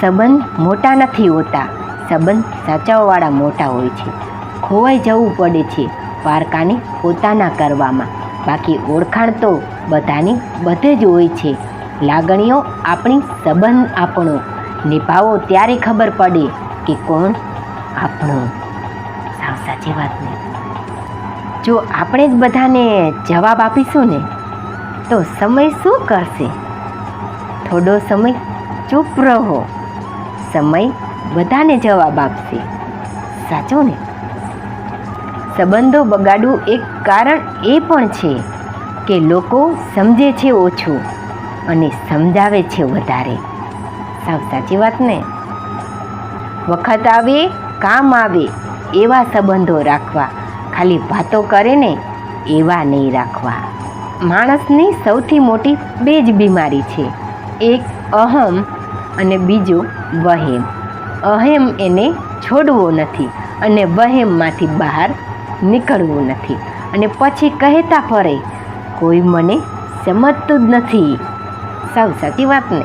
સંબંધ મોટા નથી હોતા. સંબંધ સાચવવાવાળા મોટા હોય છે. ખોવાઈ જવું પડે છે વારકાને પોતાના કરવામાં. બાકી ઓળખાણ તો બધાની બધે જ હોય છે. લાગણીઓ આપણી સંબંધ આપણો. નિભાવો ત્યારે ખબર પડે કે કોણ આપણો. સાવ સાચી વાત ને. જો આપણે જ બધાને જવાબ આપીશું ને, તો સમય શું કરશે? થોડો સમય ચૂપ રહો. સમય બધાને જવાબ આપશે. સાચો ને? સંબંધો બગાડવું એક કારણ એ પણ છે કે લોકો સમજે છે ઓછું અને સમજાવે છે વધારે. સાવ સાચી વાત ને? વખત આવે, કામ આવે, એવા સંબંધો રાખવા. ખાલી વાતો કરે ને, એવા નહીં રાખવા. માણસની સૌથી મોટી બે જ બીમારી છે. એક અહમ અને બીજું વહેમ. અહેમ એને છોડવો નથી અને વહેમમાંથી બહાર નીકળવું નથી. અને પછી કહેતા ફરે, કોઈ મને સમજતું જ નથી. સાવ સાચી વાત ને